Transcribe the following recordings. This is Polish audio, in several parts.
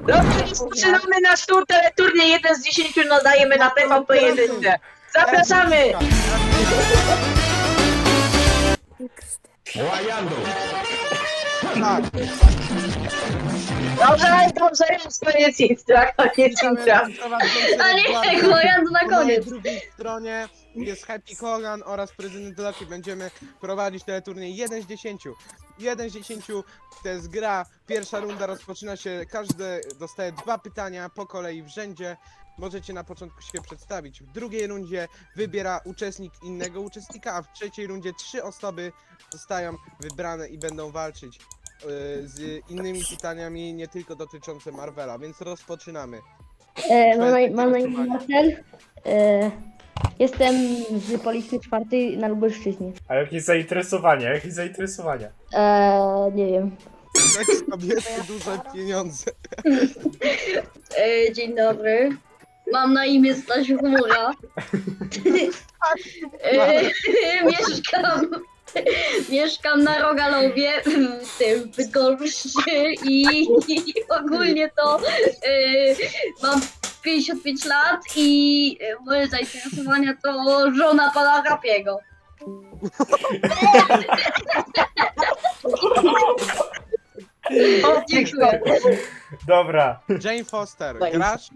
co Zaczynamy nasz tur, teleturniej 1 z 10 nadajemy na TVP 1. Zapraszamy! Tak, Dobrze, dobrze, jest koniec intra, koniec intra. A nie, Kojan na Po mojej koniec. drugiej stronie jest Happy Hogan oraz prezydent Loki. Będziemy prowadzić teleturniej 1 z 10. 1 z 10 to jest gra. Pierwsza runda rozpoczyna się, każdy dostaje dwa pytania po kolei w rzędzie. Możecie na początku się przedstawić. W drugiej rundzie wybiera uczestnik innego uczestnika, a w trzeciej rundzie trzy osoby zostają wybrane i będą walczyć z innymi pytaniami, nie tylko dotyczące Marvela, więc rozpoczynamy. E, mam, na- mam na imię Marcel. E, jestem z Policji czwartej na Lubelszczyźnie. A jakie zainteresowania? Jakie zainteresowania? E, nie wiem. Jak kobiety duże pieniądze. E, dzień dobry. Mam na imię Staś Chmura. e, mieszkam, mieszkam na Rogalowie, w tym Bydgoszczy i, i ogólnie to e, mam 55 lat i e, moje zainteresowania to żona pana Rapiego. Dziękuję. Dobra. Jane Foster, grasz?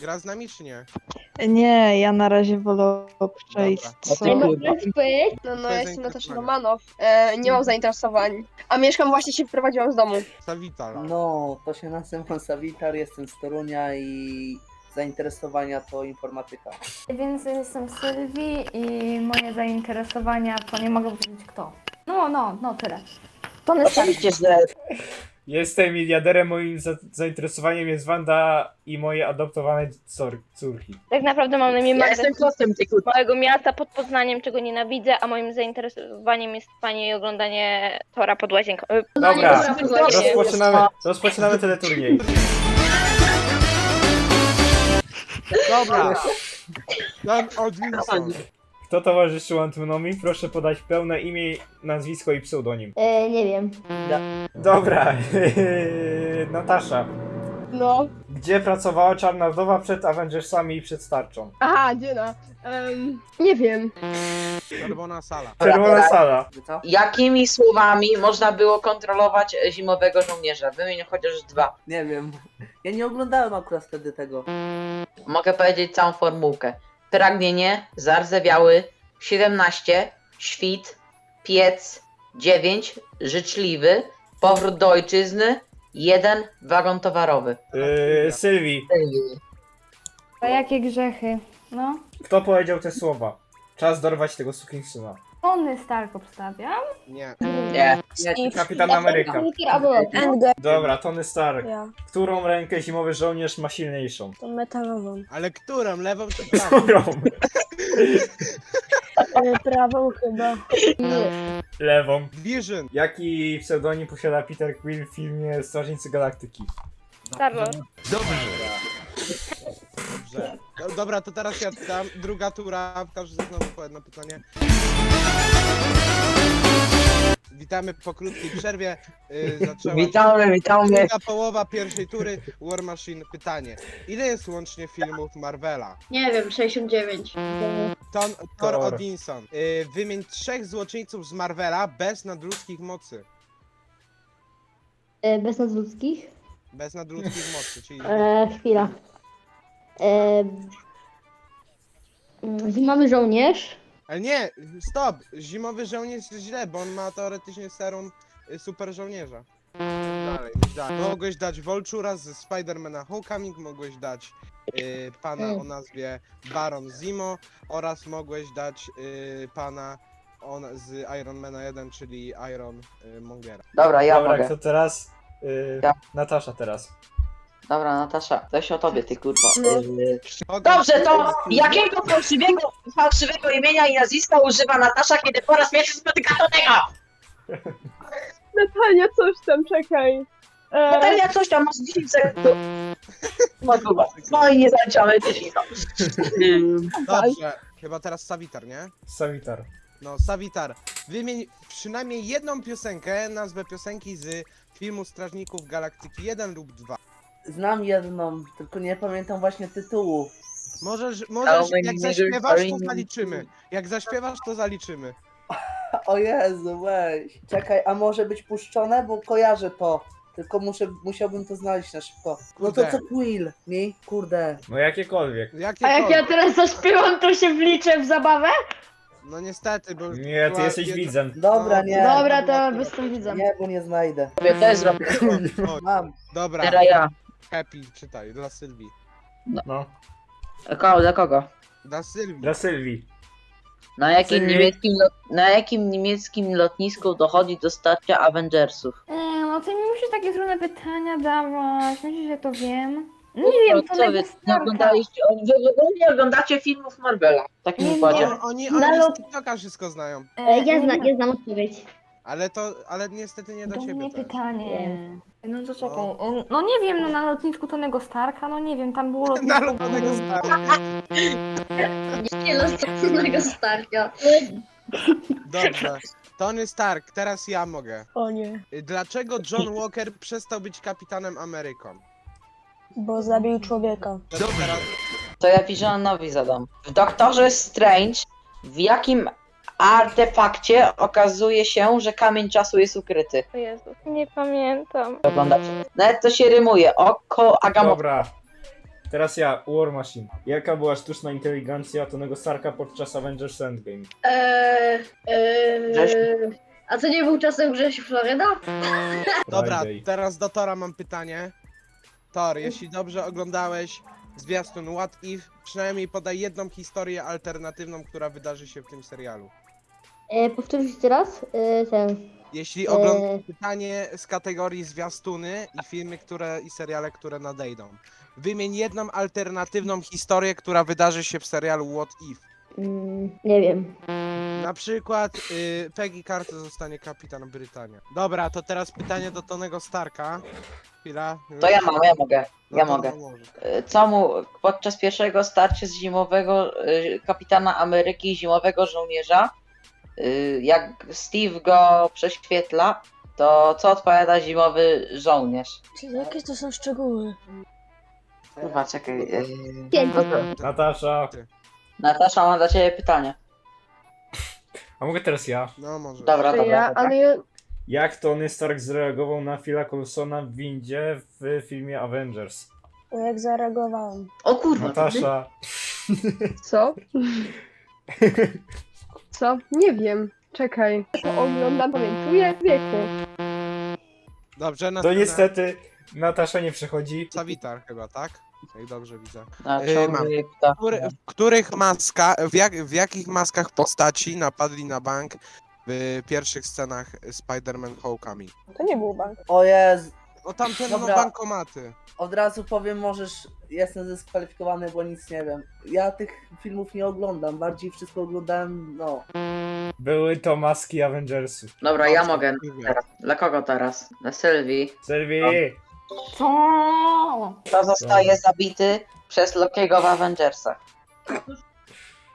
Gra z nami czy nie? Nie, ja na razie wolę dobry, Spyt. No, no To ja jest jestem Natasza. Romanow. E, nie mam zainteresowań. A mieszkam właśnie się wyprowadziłam z domu. Savital. No, to się nazywam Sawitar, jestem z Torunia i zainteresowania to informatyka. Więc jestem Sylwii i moje zainteresowania to nie mogę powiedzieć kto. No, no, no tyle. Stark. Oczywiście, że Jestem miliarderem, moim za zainteresowaniem jest Wanda i moje adoptowane cór córki. Tak naprawdę mam na imię ja Magda jestem ty kurwa. z małego miasta pod Poznaniem, czego nienawidzę, a moim zainteresowaniem jest spanie i oglądanie Tora pod łazienką. E, Dobra, Podłazienką. rozpoczynamy, rozpoczynamy teleturniej. Dobra. Dan Odinson. Kto towarzyszył Antonowi? Proszę podać pełne imię, nazwisko i pseudonim. E, nie wiem. Dobra. Natasza. No. Gdzie pracowała Czarna Wdowa przed Avengersami i przed Starczą? Aha, Dziena. Um, nie wiem. Czerwona sala. Czerwona sala. Co? Jakimi słowami można było kontrolować zimowego żołnierza? Wymień chociaż dwa. Nie wiem. Ja nie oglądałem akurat wtedy tego. Mogę powiedzieć całą formułkę. Pragnienie, zardzewiały, 17, świt, piec, 9, życzliwy, powrót do ojczyzny, 1, wagon towarowy. Yy, Sylwii, A jakie grzechy? No. kto powiedział te słowa? Czas dorwać tego sukinsyna. Tony Stark obstawiam. Nie. Nie. Nie, Kapitan Ameryka. Dobra, Tony Stark. Ja, Którą rękę zimowy żołnierz ma silniejszą? to metalową. Ale którą? Lewą czy prawą? Którą? E, prawą chyba. Lewą. Vision. Jaki pseudonim posiada Peter Quill w filmie Strażnicy Galaktyki? Star-Lord. Dobrze. No, dobra, to teraz ja dam druga tura. Każdy znowu po jedno pytanie. Witamy po krótkiej przerwie. Yy, zaczęła Witamy, witamy. Druga połowa pierwszej tury. War Machine pytanie. Ile jest łącznie filmów Marvela? Nie wiem, 69. Ton, Thor Thor. Odinson. Yy, wymień trzech złoczyńców z Marvela bez nadludzkich mocy. E, bez nadludzkich. Bez nadludzkich mocy, czyli... E, chwila. E, zimowy żołnierz. Ale nie, stop! Zimowy żołnierz jest źle, bo on ma teoretycznie serum y, super żołnierza. Dalej. Mogłeś dać Volchura ze Spidermana Homecoming, mogłeś dać y, pana o nazwie Baron Zimo oraz mogłeś dać y, pana on, z Ironmana 1, czyli Iron y, Mongera. Dobra, ja Dobra, mogę. kto teraz? Yy, Ja. Natasza teraz. Dobra, Natasza, coś o tobie, ty kurwa. Yy, Hogan- Dobrze, to jakiego fałszywego, fałszywego imienia i nazwiska używa Natasza, kiedy po raz pierwszy spotyka do tego? Natalia, coś tam, czekaj. E, Natalia, coś tam, masz 10 sekund. No kurwa, no i nie zaliczamy 10 Dobrze, chyba teraz Savitar, nie? Savitar. No, Savitar, wymień przynajmniej jedną piosenkę, nazwę piosenki z filmu Strażników Galaktyki 1 lub 2. znam jedną, tylko nie pamiętam właśnie tytułu. Możesz, możesz many jak zaśpiewasz, to zaliczymy. Jak zaśpiewasz, to zaliczymy. O Jezu, weź. Czekaj, a może być puszczone? Bo kojarzę to. Tylko muszę, musiałbym to znaleźć na szybko. No to Kurde. co Quill? Mi? Kurde. No jakiekolwiek. A jak ja teraz zaśpiewam, to się wliczę w zabawę? No niestety, bo... Nie, ty była jesteś jedna- widzem. Dobra, nie. Dobra, to jestem widzem. Nie, bo nie znajdę. Ja też zrobię. O, Mam. Dobra, Teraz ja. Happy, czytaj, dla Sylwii. No. Kogo, dla kogo? Dla Sylwii. Dla Sylwii. Na jakim, Sylwii? niemieckim, lot- na jakim niemieckim lotnisku dochodzi do starcia Avengersów? E, no ty mi musisz takie trudne pytania dawać. Myślisz, że to wiem? Nie wiem, to co wy, nie Starka. oglądaliście, wy w ogóle nie oglądacie filmów Marvela w takim Nie, układzie. No, oni, Na oni lot- z TikToka wszystko znają. E, Ja, zna, nie- ja znam odpowiedź. Ale to, ale niestety nie do Do ciebie mnie też. pytanie. No to czekaj. No. No. no nie wiem, no na lotnisku Tonego Starka, no nie wiem, tam było lotnisko. Na lotonego stara. Nie losowego starka. Dobrze. Tony Stark, teraz ja mogę. O nie, Dlaczego John Walker przestał być kapitanem Ameryką? bo zabił człowieka. Teraz, To ja Visionowi zadam. W Doktorze Strange w jakim artefakcie okazuje się, że kamień czasu jest ukryty? O Jezu, nie pamiętam. Oglądacie. Nawet to się rymuje. Oko Agamotto. Dobra. Teraz ja, War Machine. Jaka była sztuczna inteligencja Tonego Starka podczas Avengers Endgame? Eee, eee, a co nie był czasem Grzesiu Floryda? dobra, Friday. teraz do Tora mam pytanie. Thor, jeśli dobrze oglądałeś zwiastun What If, przynajmniej podaj jedną historię alternatywną, która wydarzy się w tym serialu. E, powtórzyć jeszcze raz? E, ten. Jeśli oglądasz Eee. pytanie z kategorii zwiastuny i filmy, które i seriale, które nadejdą. Wymień jedną alternatywną historię, która wydarzy się w serialu What If. Mm, nie wiem. Na przykład y, Peggy Carter zostanie kapitan Brytania. Dobra, to teraz pytanie do Tonego Starka. Chwila. To ja mam, ja mogę. No Ja to mogę. Y, Co mu podczas pierwszego starcia z zimowego y, kapitana Ameryki i zimowego żołnierza, jak Steve go prześwietla, to co odpowiada zimowy żołnierz? Czyli jakie to są szczegóły? Kurwa, czekaj. y, Pięć. Natasza. Natasza, mam dla ciebie pytanie. A mogę teraz ja? No może. Dobra, dobra. ja, dobra. ale ja, Jak Tony Stark zareagował na Phila Coulsona w windzie w filmie Avengers? To jak zareagowałem? O kurwa, Natasza. Co? Co? Nie wiem. Czekaj. Oglądam, pamiętuję wieku. Dobrze, na To niestety Natasza nie przechodzi. Sawitar chyba, tak? Jak dobrze widzę. A, Yy, ciągle mam. jej. Który, w których maska, w, jak, w jakich maskach postaci napadli na bank w pierwszych scenach Spider-Man Homecoming? To nie był bank. O Jezu. O tamten no Dobra. bankomaty. Od razu powiem, możesz. Jestem zdyskwalifikowany, bo nic nie wiem. Ja tych filmów nie oglądam. Bardziej wszystko oglądałem, no. Były to maski Avengersów. Dobra, ja mogę. Teraz. Dla kogo teraz? Dla Sylwii. Sylwii! Co? Kto zostaje zabity przez Lokiego w Avengersach?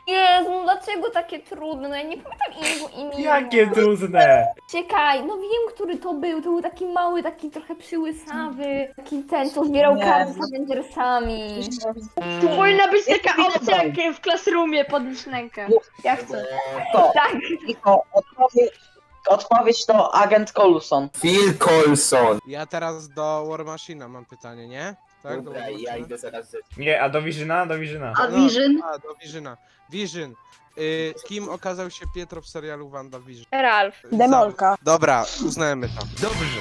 Jezu, no dlaczego takie trudne? No ja nie pamiętam jego imienia. Jakie trudne! Czekaj, no wiem, który to był. To był taki mały, taki trochę przyłysawy. Taki ten, co zbierał Nie. karty z Avengersami. Tu powinna być taka opcja jak w Classroomie podnieść rękę. Ja chcę. To. Tak. Cicho, odpowiedź, odpowiedź to agent Coulson. Phil Colson. Ja teraz do War Machine'a mam pytanie, nie? Tak, do Dobra, ja idę zaraz ze Nie, a do Vizyna? Do Vizyna. A No, Vision? A, do Vizyna. Vision. Y, kim okazał się Pietro w serialu WandaVision? Ralph. Demolka. Dobra, uznajemy to. Dobrze.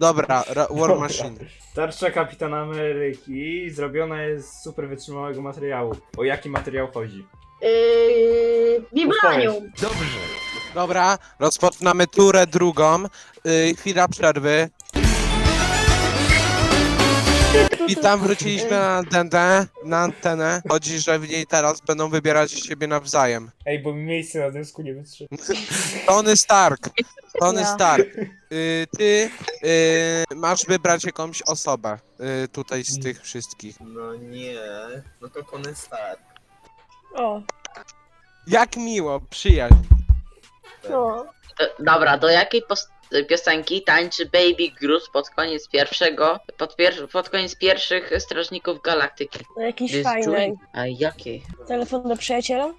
Dobra, Ra- War Machine. Tarcza Kapitana Ameryki zrobiona jest z super wytrzymałego materiału. O jaki materiał chodzi? Yy, Vibranium. Dobrze. Dobra, rozpoczynamy turę drugą. Y, chwila przerwy. I tam wróciliśmy na antenę, na antenę. Chodzi, że w niej teraz będą wybierać siebie nawzajem. Ej, bo mi miejsce na dysku nie wytrzyma. Tony Stark. Tony Ja. Stark. Y, ty y, masz wybrać jakąś osobę y, tutaj z tych wszystkich. No nie, no to Tony Stark. O, Jak miło, przyjaźń. no. E, Dobra, do jakiej, pos- y, piosenki tańczy Baby Groot pod koniec pierwszego, pod, pier, pod koniec pierwszych Strażników Galaktyki. No jakiś This fajny. A jakiej? Telefon do przyjaciela?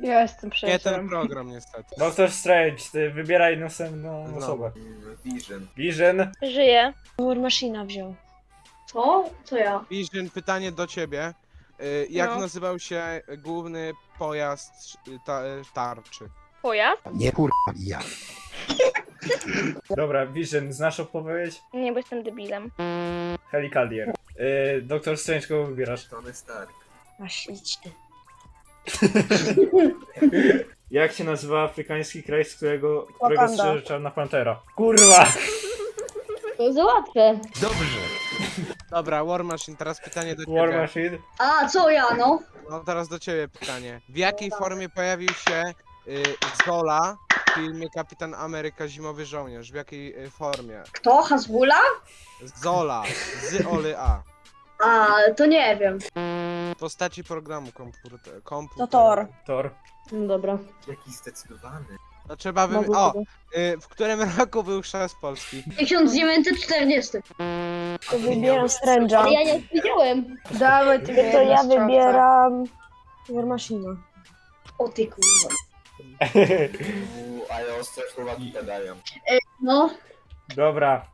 Ja jestem Nie ten przyjacielem. program niestety. Doctor Strange, ty wybieraj następną No. osobę. Vision. Vision, Żyje. War Machina wziął. Co? Co ja? Vision, pytanie do ciebie. Y, Jak No. nazywał się główny pojazd y, ta, y, tarczy? Pojazd? Nie kurwa, ja. Dobra, Vision, znasz odpowiedź? Nie, bo jestem debilem. Helicaldier. Yy, Doctor Strange, kogo wybierasz? Tony Stark. Masz idź ty. Jak się nazywa afrykański kraj, z którego, którego Wakanda. strzeże Czarna Pantera? Kurwa! To za łatwe. Dobra, War Machine, teraz pytanie do ciebie. War Machine. A, co ja, no? No teraz do ciebie pytanie. W jakiej formie pojawił się y, Zola filmie Kapitan Ameryka Zimowy Żołnierz? W jakiej y, formie? Kto? Hasbula? Zola, z Oly A. A, to nie wiem. W postaci programu komputer, komputer. To Thor. Thor. No dobra. Jaki zdecydowany. To trzeba wy... O! Y, w którym roku był chrzest Polski? 1940. To wybieram Strange'a. Ale ja nie odpowiedziałem. Dawaj ty To ja wybieram War Machina. O ty kurwa. Ostre słowa mi gadają. No, Dobra.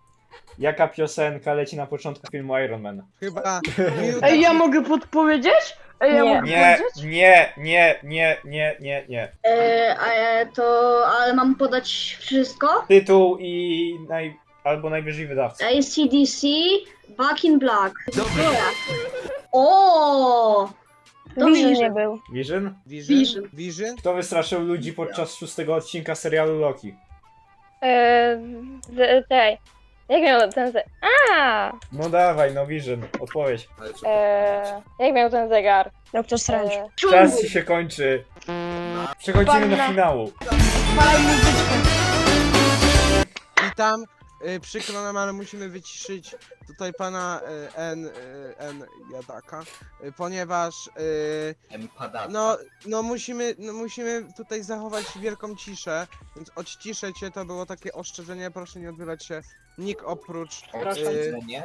Jaka piosenka leci na początku filmu Iron Man? Chyba... Ej, ja mogę podpowiedzieć? Ej, ja Nie. mogę Nie, powiedzieć? nie, nie, nie, nie, nie, nie. e, e, to, ale mam podać wszystko? Tytuł i naj... albo najwyżej wydawca. ACDC, Back in Black. Dobra. O! To Vision Vision. nie był. Vision? Vision? Vision. Kto wystraszył ludzi podczas szóstego odcinka serialu Loki? Eee, z, tej. Jak miał ten ze... A! No dawaj, no Vision, odpowiedź. Ale Eee, jak miał ten zegar? Doktor Strange. Eee, Czas ci się kończy. Przechodzimy do Panna. finału. I tam, y, przykro nam, ale musimy wyciszyć tutaj pana y, N, y, N Jadaka, y, ponieważ y, no, no, musimy, no musimy tutaj zachować wielką ciszę, więc odciszę cię, to było takie ostrzeżenie, proszę nie odbywać się nikt oprócz... Y, nie?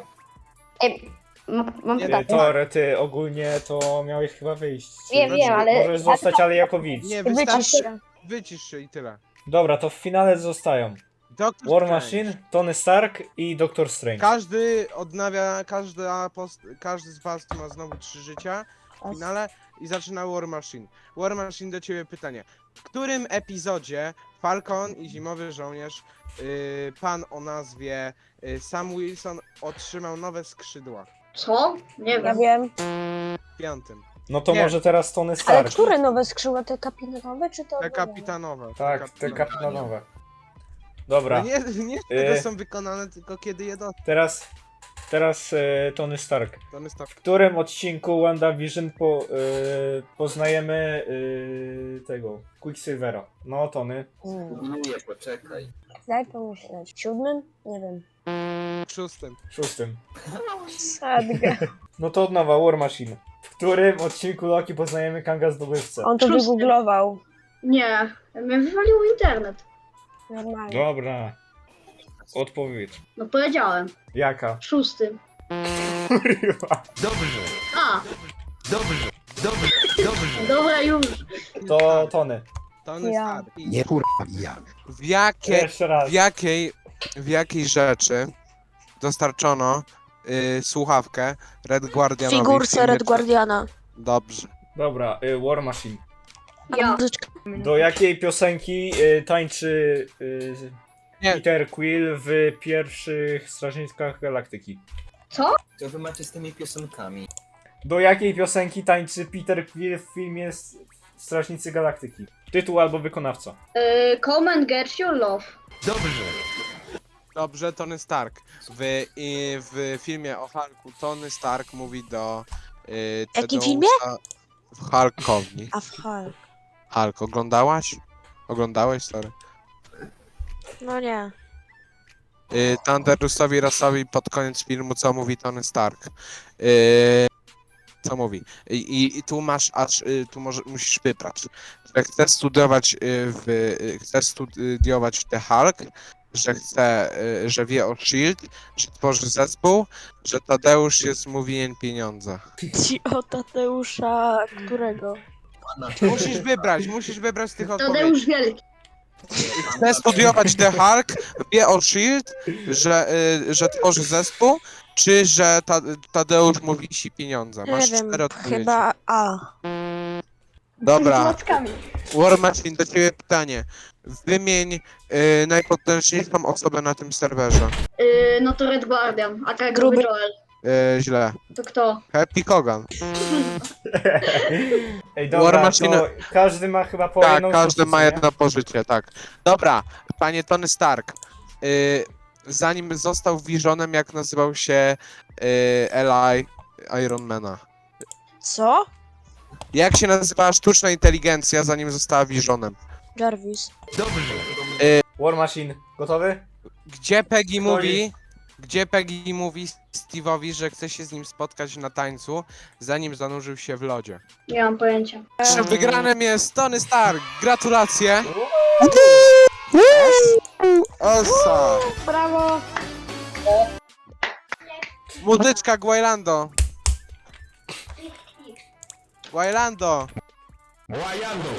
Mam Nie, Ty, Tor, ty ogólnie to miałeś chyba wyjść. Wiem, Znaczy, wiem, ale... Możesz zostać, ale jako widz. nie, Wycisz wystarczy, się. wycisz się i tyle. Dobra, to w finale zostają Doktor War Strange. Machine, Tony Stark i Doctor Strange. Każdy odnawia, każda post, każdy z was ma znowu trzy życia w finale i zaczyna War Machine. War Machine do ciebie pytanie. W którym epizodzie Falcon i Zimowy Żołnierz, yy, pan o nazwie yy, Sam Wilson otrzymał nowe skrzydła? Co? Nie Ja wiem. wiem. W piątym. No to Nie. może teraz Tony Ale Stark. które nowe skrzydła? Te kapitanowe czy to? Te kapitanowe. Tak, te kapitanowe. Dobra, No nie, nie wtedy Y. są wykonane, tylko kiedy je dostał. teraz, teraz e, Tony Stark. To jest tak. W którym odcinku WandaVision po, e, poznajemy e, tego, Quicksilvera? No, Tony. Googluję, poczekaj. Daj pomyśleć. W siódmym? Nie wiem. W szóstym. Szóstym. Sadga. No to od nowa, War Machine. W którym odcinku Loki poznajemy Kanga zdobywcę? On to Szósty. wygooglował. Nie. Mnie wywalił internet. Normalnie. Dobra. Odpowiedź. No powiedziałem. Jaka? Szósty. Kurwa. A! Dobra, już. To Tony. Tony Ja. Stark. I Nie kurwa, ja. W jakie Jeszcze raz. W jakiej, w jakiej rzeczy dostarczono y, słuchawkę Red Guardianowi? w Figurce filmie- Red Guardiana. Dobrze. Dobra, y, War Machine. Ja. Do jakiej piosenki y, tańczy y, Nie. Peter Quill w pierwszych Strażnikach Galaktyki? Co? Co wy macie z tymi piosenkami? Do jakiej piosenki tańczy Peter Quill w filmie S- Strażnicy Galaktyki? Tytuł albo wykonawca. Y, come and get your love. Dobrze, Tony Stark. W, i, w filmie o Hulku Tony Stark mówi do y, Jakim filmie? W Hulkowni. A w Hulk. Hulk, oglądałaś? Oglądałeś, sorry. No nie. Y, Thunderusowi Rassowi pod koniec filmu, co mówi Tony Stark. Y, co mówi? I, i, i tu masz aż, y, tu może, musisz wybrać. Że chcesz studiować y, w, y, chcesz studiować w The Hulk, że chce, y, że wie o Shield, że tworzy zespół, że Tadeusz jest mu winien pieniądze. Ci o Tadeusza którego? Musisz wybrać, musisz wybrać z tych odpowiedzi. Tadeusz Wielki. Chce studiować The Hulk, wie o Shield, że, y, że tworzy zespół, czy że ta, Tadeusz mu wisi pieniądze. Nie Masz wiem, cztery odpowiedzi. chyba A. Z Dobra, klockami. War Machine, do ciebie pytanie. Wymień y, najpotężniejszą osobę na tym serwerze. Yy, no to Red Guardian, a tak Gruby. Gruby Joel. Y, źle. To kto? Happy Kogan. Ej, War dobra, Machine- to każdy ma chyba po Tak, jedną każdy ma pozycję, jedno pożycie, tak. Dobra, panie Tony Stark. Y, zanim został Visionem, jak nazywał się y, Eli Ironmana? Co? Jak się nazywała sztuczna inteligencja, zanim została Visionem? Jarvis. nie? War Machine, gotowy? Gdzie Peggy mówi, gdzie Peggy mówi Steve'owi, że chce się z nim spotkać na tańcu, zanim zanurzył się w lodzie? Nie mam pojęcia. Naszym wygranym jest Tony Stark. Gratulacje. Osa. Brawo. Muzyczka Guaylando. Guaylando. Guayando.